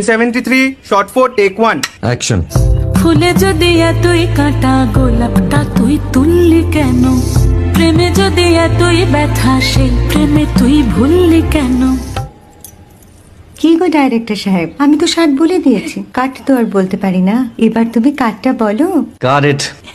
73 shot 4 take 1 action ফুলে যদি এতই কাঁটা গোলাপটা তুই তুললি কেন? প্রেমে যদি এতই ব্যথা সেই প্রেমে তুই ভুললি কেন? কি গো ডাইরেক্টর সাহেব? আমি তো ষাট বলে দিয়েছি। কাট তো আর বলতে পারি না। এবার তুমি কাটটা বলো। Cut it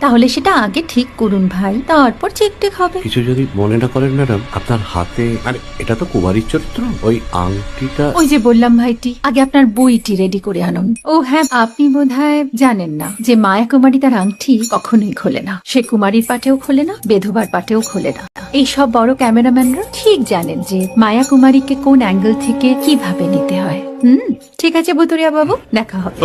তাহলে সেটা আগে ঠিক করুন ভাই তারপর চেক টেক হবে। কিছু যদি মনে না করেন ম্যাডাম আপনার হাতে আরে এটা তো কুমারীর চরিত্র ওই আংটিটা ওই যে বললাম ভাইটি আগে আপনার বইটি রেডি করে আনুন। ও হ্যাঁ আপনি বোধহয় জানেন না যে মায়া কুমারী তার আংটি কখনোই খোলে না। সে কুমারীর পাটেও খোলে না বেধবার পাটেও খোলে না। এই সব বড় ক্যামেরাম্যানরা ঠিক জানেন যে মায়া কুমারীকে কোন অ্যাঙ্গেল থেকে কীভাবে নিতে হয়। হুম ঠিক আছে বুতুরিয়া বাবু দেখা হবে।